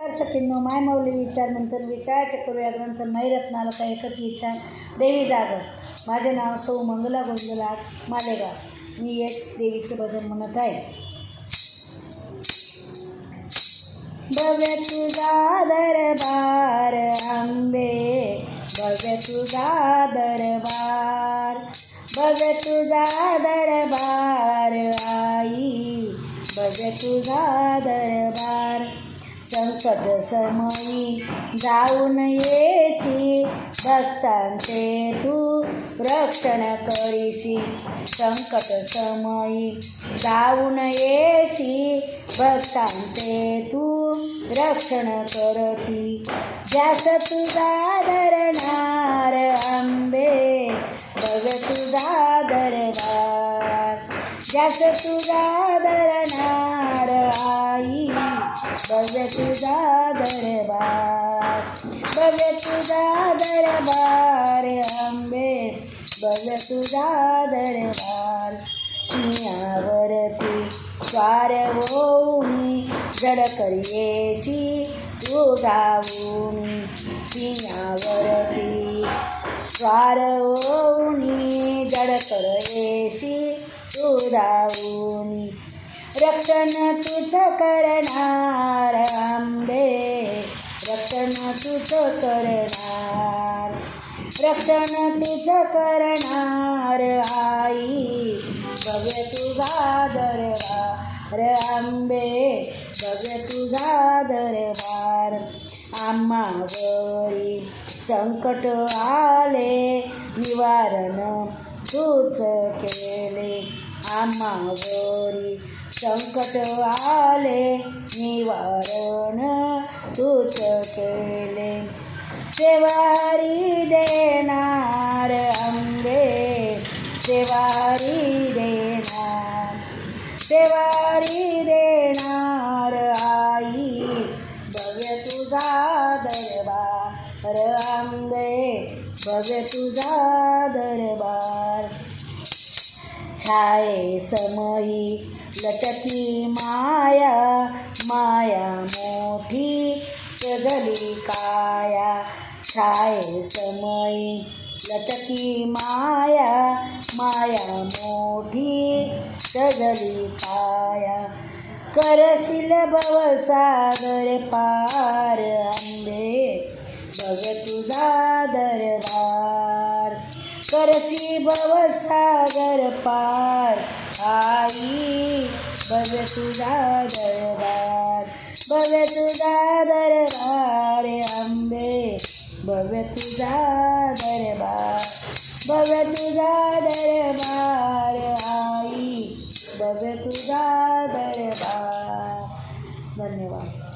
शक्तींनो माय मौली विचार नंतर विचाराचे करूया नंतर नैरत्नाला का एकच विचार. देवी जागर. माझे नाव सौ मंगला गोंदला मालेगाव. मी एक देवीचे भजन म्हणत आहे. भव्य तुझा दरबार आंबे. भव्य तुझा दरबार. भव्य तुझा दरबार आई. भव्य तुझा दरबार. संकट समयी जाऊन येची भक्तांचे तू रक्षण करीशी. संकट समयी जाऊन येशी भक्तांचे तू रक्षण करती. ज्यास तुझा धरणार आंबे बघ तुझा धरणार ज्यास तुझा धरणार आई बघ तुझा दरबार बघ तुझा दरबार आंबे बघ तुझा दरबार सिंहावरती स्वार होऊनी जड करियेशी तू गाऊनी सिंहावरती स्वार होऊनी जड करयेशी तू धावूनी रक्षण तुझ करणार आंबे रक्षण तुझ करणार. रक्षण तुझ करणार आई. बघ तुझा दरबार आंबे बघ तुझा दरबार. आम्हावरी संकट आले निवारण तूच केले. आम्हावरी संकट आले निवारण तूच केले. सेवारी देणार अंबे सेवारी देणार सेवारी देणार आई. भव्य तुझा दरबार अंबे भव्य तुझा दरबार ठाये समयी लटकी माया माया मोठी सजली काया. ठाये समयी लटकी माया माया मोठी सजली काया. करशील भवसागर पा करशी भवसागर पार. आई बघ तुझा दरबार. बघ तुझा दरबार आंबे. बघ तुझा दरबार. बघ तुझा दरबार आई. बघ तुझा दरबार. धन्यवाद.